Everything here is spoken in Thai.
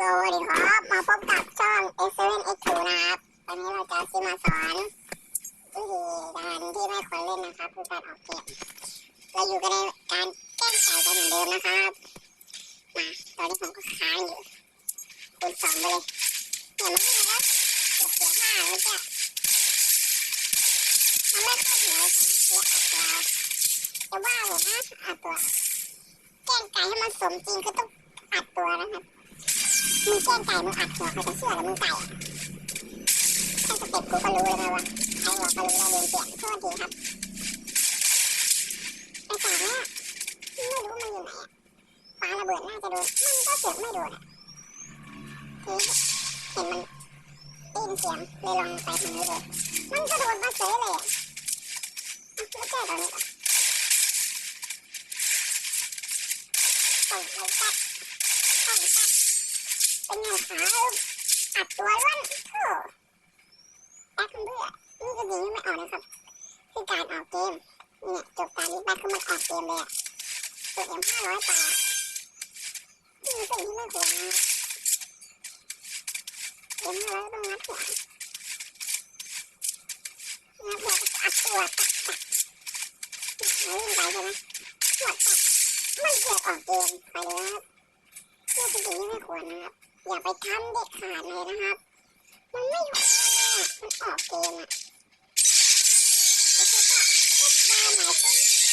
สวัสดีครับมาพบกับช่อง S7X2 นะครับวันนี้เราจะซิมาสอนวิธีการที่ไม่ควรเล่นนะครับคือการออกเกมเราอยู่กันในการแก้ไก่กันเหมือนเดิมนะครับมาตอนนี้ผมก็ค้างอยู่คูณสองไปเลยเนี่ยมันไม่ได้แล้วเกือบเสียห้าเมื่อกี้มันไม่เข้าหัวเลยครับและอัดตัวแต่ว่าผมนะอัดตัวแกล้งไก่ให้มันสมจริงก็ต้องอัดตัวนะครับ มึงแกล้งไก่มึงอัดหัวใครจะเชื่อหรือมึงไก่อะแค่สเต็ปกูก็รู้เลยนะว่าใครบอกก็รู้แล้วเรียนเปลี่ยนโทษทีครับไอ้สามเนี่ยไม่รู้มันอยู่ไหนอะปาระเบิดน่าจะโดนมันก็เสือกไม่โดนอะทีเห็นมันได้ยินเสียงเลยลองไปทางนี้เลยมันก็โดนมาเสยเลยอะอะแล้วแก้ตอนนี้ก่อนต้องเอาตัดต้องตัด เป็นไงคะอัดตัวล้วนโอ้แอคเบื่อนี่ก็ยิงไม่ออกนะครับ คือการออกเกมเนี่ยจบการนี้ไปคือมันออกเกมเลยอะตัวเอ็มห้าร้อยตานี่เป็นสิ่งที่ไม่ควรนะเอ็มห้าร้อยต้องงัดหัวงัดหัวอัดตัวตัดตัดเล่นไปใช่ไหมหัวตัดมันเกิดออกเกมไปเลยนะครับนี่เป็นสิ่งที่ไม่ควรนะครับ อย่าไปทำเด็กขาดเลยนะครับ มันไม่ไหวมันออกเกมอะแล้วก็ก็บาร์หมายถึ